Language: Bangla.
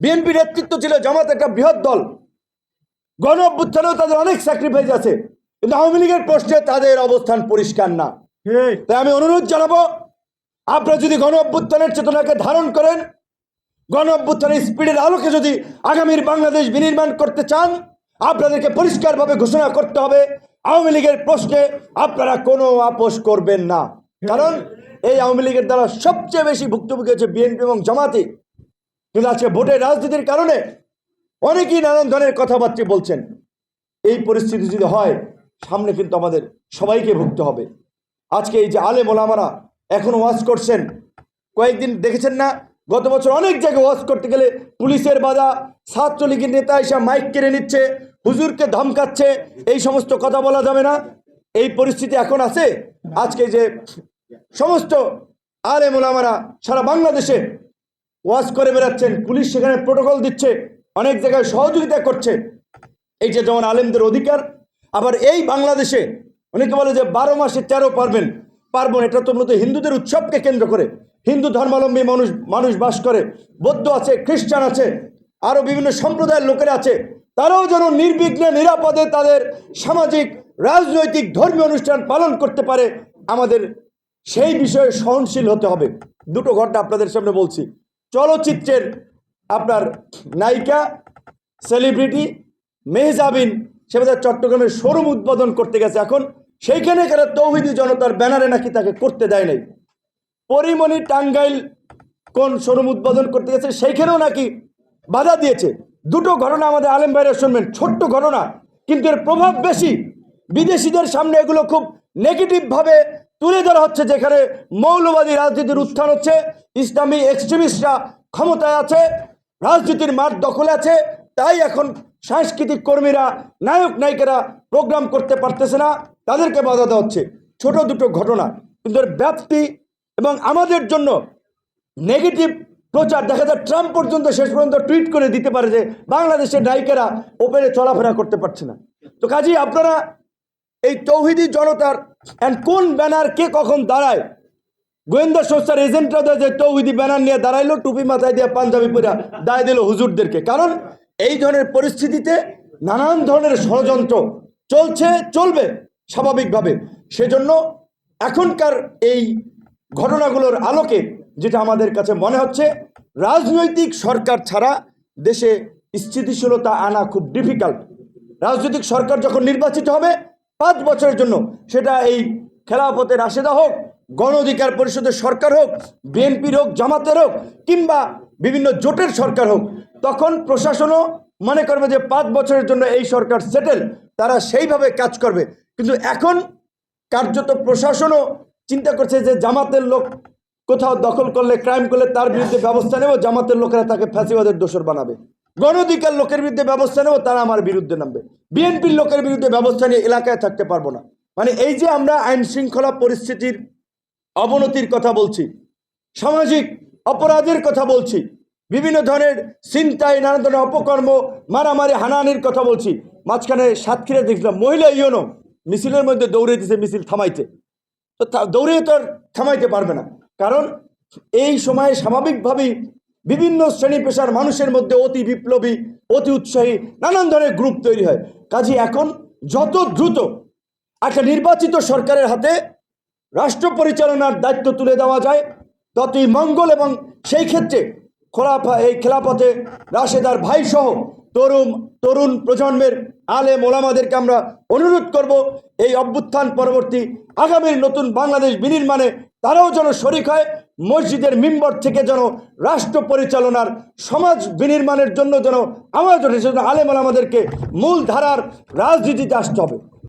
বিএনপি নেতৃত্ব ছিল জামাত একটা বৃহৎ দল। গণ অভ্যুত্থানেও তাদের অনেক স্যাক্রিফাইস আছে। কিন্তু আওয়ামী লীগের প্রশ্নে তাদের অবস্থান পরিষ্কার না। তাই আমি অনুরোধ জানাব আপনারা যদি গণ অভ্যুত্থানের চেতনাকে ধারণ করেন গণ অভ্যুত্থানের স্পিডের আলোকে যদি আগামীর বাংলাদেশ বিনির্মাণ করতে চান আপনাদেরকে পরিষ্কারভাবে ঘোষণা করতে হবে আওয়ামী লীগের প্রশ্নে আপনারা কোনো আপোষ করবেন না। কারণ এই আওয়ামী লীগের দ্বারা সবচেয়ে বেশি ভুক্তভোগী হচ্ছে বিএনপি এবং জামাতি। কিন্তু আজকে ভোটের রাজনীতির কারণে অনেকেই নানান ধরনের কথাবার্তা বলছেন। এই পরিস্থিতি যদি হয়, সামনে কিন্তু আমাদের সবাইকে ভুগতে হবে। আজকে এই যে আলে মোলামারা এখন ওয়াজ করছেন, কয়েকদিন দেখেছেন না? গত বছর অনেক জায়গায় ওয়াজ করতে গেলে পুলিশের বাধা, ছাত্রলীগের নেতা এসে মাইক কেড়ে নিচ্ছে, হুজুরকে ধমকাচ্ছে, এই সমস্ত কথা বলা যাবে না। এই পরিস্থিতি এখন আছে। আজকে যে সমস্ত আলে মোলামারা সারা বাংলাদেশে ওয়াজ করে বেড়াচ্ছেন, পুলিশ সেখানে প্রোটোকল দিচ্ছে, অনেক জায়গায় সহযোগিতা করছে। এই যে যেমন আলেমদের অধিকার, আবার এই বাংলাদেশে অনেকে বলে যে বারো মাসে তেরো পারবেন পার্বণ এটা তো মূলত হিন্দুদের উৎসবকে কেন্দ্র করে। হিন্দু ধর্মাবলম্বী মানুষ মানুষ বাস করে, বৌদ্ধ আছে, খ্রিস্টান আছে আরও বিভিন্ন সম্প্রদায়ের লোকেরা আছে, তারাও যেন নির্বিঘ্নে, নিরাপদে তাদের সামাজিক, রাজনৈতিক, ধর্মীয় অনুষ্ঠান পালন করতে পারে, আমাদের সেই বিষয়ে সহনশীল হতে হবে। দুটো ঘটনা আপনাদের সামনে বলছি। চলচ্চিত্রের আপনার নায়িকা সেলিব্রিটি মেহজাবিন সে বোধহয় চট্টগ্রামের শোরুম উদ্বোধন করতে গেছে এখন। সেইখানে কেন তৌহিদি জনতার ব্যানারে নাকি তাকে করতে দেয় নাই। পরিমণি টাঙ্গাইল কোন শোরুম উদ্বোধন করতে গেছে, সেইখানেও নাকি বাধা দিয়েছে। দুটো ঘটনা আমাদের আলেম ভাইরা শুনবেন, ছোট্ট ঘটনা। কিন্তু এর প্রভাব বেশি। বিদেশিদের সামনে এগুলো খুব নেগেটিভভাবে তুলে ধরা হচ্ছে যেখানে মৌলবাদী রাজনীতির উত্থান হচ্ছে, ইসলামী এক্সট্রিমিস্টরা ক্ষমতায় আছে, রাজনীতির মাঠ দখলে আছে, তাই এখন সাংস্কৃতিক কর্মীরা, নায়ক নায়িকারা প্রোগ্রাম করতে পারতেছে না, তাদেরকে বাধা দেওয়া হচ্ছে। ছোট দুটো ঘটনা, কিন্তু ব্যাপ্তি এবং আমাদের জন্য নেগেটিভ প্রচার। দেখা যায় ট্রাম্প পর্যন্ত শেষ পর্যন্ত টুইট করে দিতে পারে যে, বাংলাদেশের নায়িকারা ওপেনে চলাফেরা করতে পারছে না। তো কাজেই আপনারা এই তৌহিদি জনতার অ্যান্ড কোন ব্যানার কে কখন দাঁড়ায়? গোয়েন্দা সংস্থার এজেন্টরা যে তৌহিদি ব্যানার নিয়ে দাঁড়াইলো, টুপি মাথায় দিয়ে পাঞ্জাবি পরে দায় দিল হুজুরদেরকে। কারণ এই ধরনের পরিস্থিতিতে নানান ধরনের ষড়যন্ত্র চলছে, চলবে স্বাভাবিকভাবে। সেজন্য এখনকার এই ঘটনাগুলোর আলোকে যেটা আমাদের কাছে মনে হচ্ছে, রাজনৈতিক সরকার ছাড়া দেশে স্থিতিশীলতা আনা খুব ডিফিকাল্ট রাজনৈতিক সরকার যখন নির্বাচিত হবে পাঁচ বছরের জন্য সেটা এই খেলাফতের রাশেদা হোক, গণ অধিকার পরিষদের সরকার হোক, বিএনপির হোক, জামাতের হোক, কিংবা বিভিন্ন জোটের সরকার হোক, তখন প্রশাসনও মনে করবে যে পাঁচ বছরের জন্য এই সরকার সেটেল তারা সেইভাবে কাজ করবে। কিন্তু এখন কার্যত প্রশাসনও চিন্তা করছে যে জামাতের লোক কোথাও দখল করলে ক্রাইম করলে তার বিরুদ্ধে ব্যবস্থা নেব, জামাতের লোকেরা তাকে ফ্যাসিবাদের দোষর বানাবে। গণ অধিকার লোকের বিরুদ্ধে ব্যবস্থা নেব, তারা আমার বিরুদ্ধে নামবে। বিএনপির লোকের বিরুদ্ধে ব্যবস্থা নিয়ে এলাকায় থাকতে পারব না। মানে এই যে আমরা আইন শৃঙ্খলা পরিস্থিতির অবনতির কথা বলছি, সামাজিক অপরাধের কথা বলছি, বিভিন্ন ধরনের চিন্তায় নানা ধরনের অপকর্ম, মারামারি, হানাহানির কথা বলছি, মাঝখানে সাতক্ষীরা দেখছিলাম মহিলা ইয়নো মিছিলের মধ্যে দৌড়ে দিছে, মিছিল থামাইতে। তো দৌড়ে তো আর থামাইতে পারবে না। কারণ এই সময়ে স্বাভাবিকভাবেই বিভিন্ন শ্রেণি পেশার মানুষের মধ্যে অতি বিপ্লবী, অতি উৎসাহী, নানান ধরনের গ্রুপ তৈরি হয়। কাজে এখন যত দ্রুত একটা নির্বাচিত সরকারের হাতে রাষ্ট্র পরিচালনার দায়িত্ব তুলে দেওয়া যায়, ততই মঙ্গল এবং সেই ক্ষেত্রে খোলাফা, এই খেলাপথে রাশেদার ভাই সহ তরুণ তরুণ প্রজন্মের আলে মোলামাদেরকে আমরা অনুরোধ করব, এই অভ্যুত্থান পরবর্তী আগামীর নতুন বাংলাদেশ বিনির্মাণে তারাও যেন শরিক হয় মসজিদের মিম্বর থেকে যেন রাষ্ট্র পরিচালনার, সমাজ বিনির্মাণের জন্য যেন আমাদের আলেমাল আমাদেরকে মূল ধারার রাজনীতিতে আসতে হবে।